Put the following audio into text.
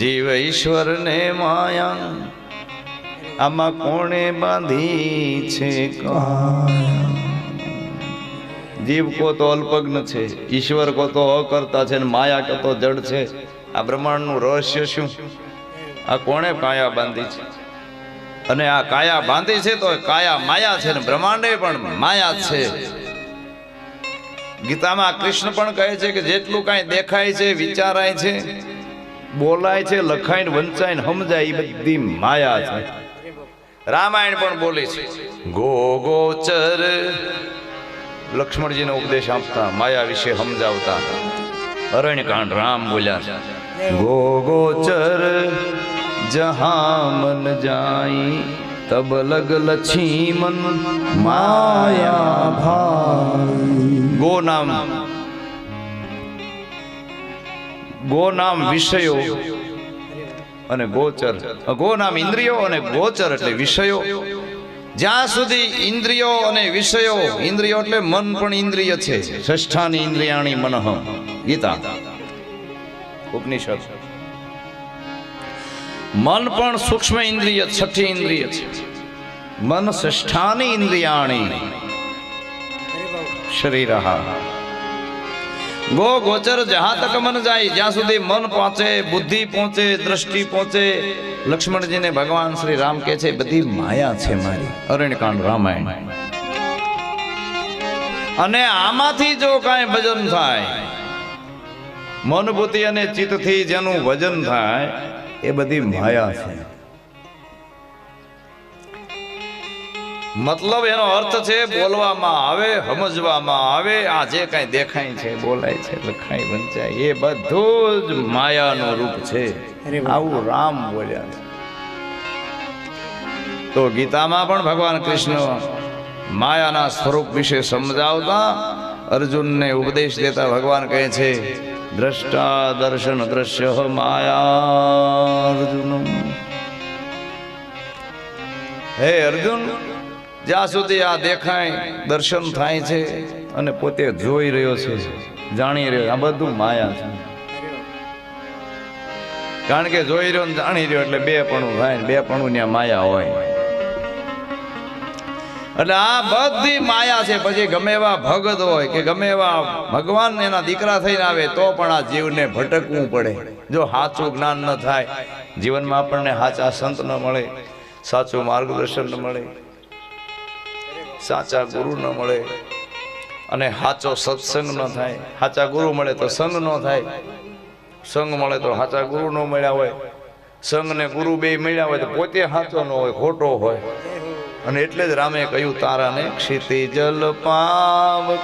જીવ ઈશ્વરને માયા, આમાં કોણે બાંધી છે? જીવ કો તો અલ્પજ્ઞ છે, ઈશ્વર કો તો અકર્તા છે ને માયા કો તો જડ છે. આ બ્રહ્માંડનું રહસ્ય શું? આ કોણે કાયા બાંધી છે? અને આ કાયા બાંધી છે તો કાયા માયા છે ને બ્રહ્માંડે પણ માયા છે. ગીતામાં કૃષ્ણ પણ કહે છે કે જેટલું કાંઈ દેખાય છે, વિચારાય છે બોલાય છે લખાય વંચાય સમજાય, એ બધી માયા છે. રામાયણ પણ બોલે છે. ગો ગોચર લક્ષ્મણજીને ઉપદેશ આપતા, માયા વિશે સમજાવતા. અરણ્યકાંડ રામ બોલ્યા ગો ગોચર જહા મન જાય, તબ લગ લક્ષ્મણ માયા ભાઈ ગો નામ વિષયો અને ગોચર. ગો નામ ઇન્દ્રિયો અને ગોચર એટલે વિષયો. જ્યાં સુધી ઇન્દ્રિયો અને વિષયો, ઇન્દ્રિયો એટલે મન પણ ઇન્દ્રિય છે. ષષ્ઠાની ઇન્દ્રિયાણી મનઃ. ગીતા. ઉપનિષદ. મન પણ સૂક્ષ્મ ઇન્દ્રિય, છઠ્ઠી ઇન્દ્રિય છે. મન ષષ્ઠાની ઇન્દ્રિયાણી. શરીર. ગો ગોચર જહા તક મન જાય, જ્યાં સુધી મન પહોંચે, બુદ્ધિ પહોંચે, દ્રષ્ટિ પહોંચે. લક્ષ્મણજીને ભગવાન શ્રી રામ કહે છે, બધી માયા છે મારી. અરણ્યકાંડ રામાયણ. અને આમાંથી જો કાંઈ ભજન થાય મનભૂતિ અને ચિત્તથી જેનું ભજન થાય, એ બધી માયા છે. મતલબ એનો અર્થ છે બોલવામાં આવે સમજવામાં આવે. આ જે કાંઈ દેખાય છે બોલાય છે લખાય વંચાય એ બધું જ માયાનું રૂપ છે. આવું રામ બોલ્યા છે. તો ગીતામાં પણ ભગવાન કૃષ્ણ માયાના સ્વરૂપ વિશે સમજાવતા અર્જુનને ઉપદેશ દેતા ભગવાન કહે છે દ્રષ્ટા દર્શન દ્રશ્ય માયા અર્જુન હે અર્જુન જ્યાં સુધી આ દેખાય, દર્શન થાય છે અને પોતે જોઈ રહ્યો છે, જાણી રહ્યો આ બધું માયા છે. કારણ કે જોઈ રહ્યો જાણી રહ્યો એટલે બે પણું થાય બે પણું ત્યાં માયા હોય. એટલે આ બધી માયા છે. પછી ગમે એવા ભગત હોય કે ગમે એવા ભગવાન એના દીકરા થઈને આવે, તો પણ આ જીવને ભટકવું પડે. જો સાચું જ્ઞાન ન થાય, જીવનમાં આપણને સાચા સંત ન મળે, સાચું માર્ગદર્શન ન મળે. સાચા ગુરુ ન મળે અને સાચો સત્સંગ ન થાય. સાચા ગુરુ મળે તો સંગ ન થાય. સંગ મળે તો સાચા ગુરુ ન મળ્યા હોય. સંગ ને ગુરુ બે મળ્યા હોય તો પોતે સાચો ન હોય, ખોટો હોય. અને એટલે જ રામે કહ્યું, તારાને ક્ષિતિ જલ પાવ.